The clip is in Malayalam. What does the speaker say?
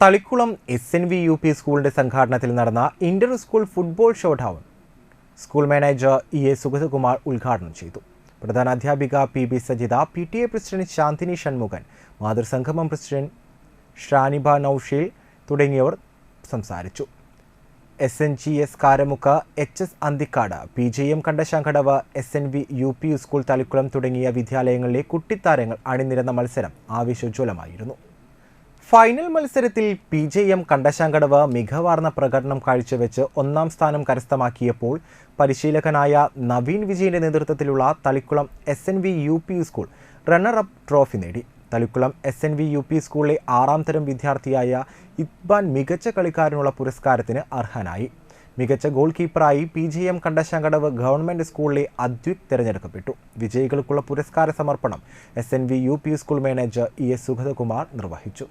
Thalikulam S N V U P സ്കൂളിന്റെ സംഘാടനത്തിൽ നടന്ന inter school football showdown school manager E A Sugathakumar ഉദ്ഘാടനം ചെയ്തു. പ്രധാന അധ്യാപിക P B Sajitha P T A president Shanthini Shanmukhan മാതൃസംഗമം president Shaniba നൌഷീൽ തുടങ്ങിയവർ സംസാരിച്ചു. S N G S Karamuck H S Anthikad P J M Kandassankadavu S N V U P school Thalikulam തുടങ്ങിയ വിദ്യാലയങ്ങളിലെ കുട്ടിത്താരങ്ങൾ അണിനിരന്ന മത്സരം ആവേശോജ്വലമായിരുന്നു. ഫൈനൽ മത്സരത്തിൽ പി ജെ എം കണ്ടശാങ്കടവ് മികവാർന്ന പ്രകടനം കാഴ്ചവെച്ച് ഒന്നാം സ്ഥാനം കരസ്ഥമാക്കിയപ്പോൾ പരിശീലകനായ നവീൻ വിജയന്റെ നേതൃത്വത്തിലുള്ള Thalikulam S N V U P school runner up trophy നേടി. Thalikulam S N V U P സ്കൂളിലെ ആറാം തരം വിദ്യാർത്ഥിയായ ഇക്ബാൻ മികച്ച കളിക്കാരനുള്ള പുരസ്കാരത്തിന് അർഹനായി. മികച്ച goal കീപ്പറായി P G M Kandassankadavu government സ്കൂളിലെ അദ്വിക് തിരഞ്ഞെടുക്കപ്പെട്ടു. വിജയികൾക്കുള്ള പുരസ്കാര സമർപ്പണം S N V U P school manager E S Sugathakumar നിർവഹിച്ചു.